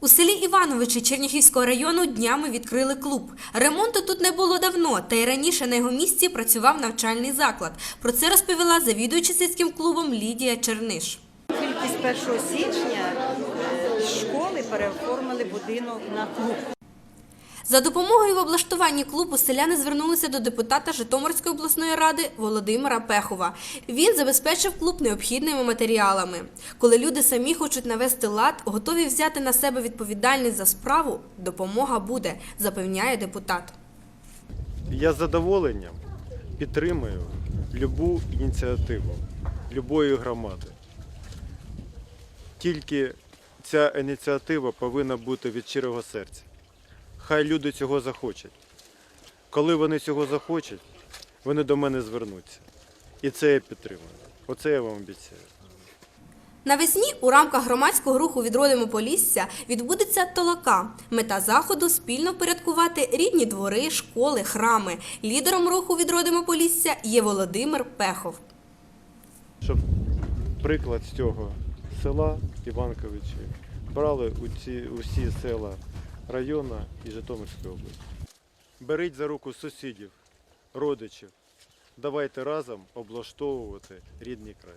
У селі Івановичі Черніхівського району днями відкрили клуб. Ремонту тут не було давно, та й раніше на його місці працював навчальний заклад. Про це розповіла завідуюча сільським клубом Лідія Черниш. Тільки з 1 січня е, школи переоформили будинок на клуб. За допомогою в облаштуванні клубу селяни звернулися до депутата Житомирської обласної ради Володимира Пехова. Він забезпечив клуб необхідними матеріалами. Коли люди самі хочуть навести лад, готові взяти на себе відповідальність за справу, допомога буде, запевняє депутат. Я з задоволенням підтримую любу ініціативу любої громади. Тільки ця ініціатива повинна бути від щирого серця. Хай люди цього захочуть. Коли вони цього захочуть, вони до мене звернуться. І це я підтримую. Оце я вам обіцяю. Навесні у рамках громадського руху «Відродимо Полісся» відбудеться толока. Мета заходу спільно впорядкувати рідні двори, школи, храми. Лідером руху «Відродимо Полісся» є Володимир Пехов. Щоб приклад з цього села Іванковичі брали у ці усі села району і Житомирської області. Беріть за руку сусідів, родичів. Давайте разом облаштовувати рідний край.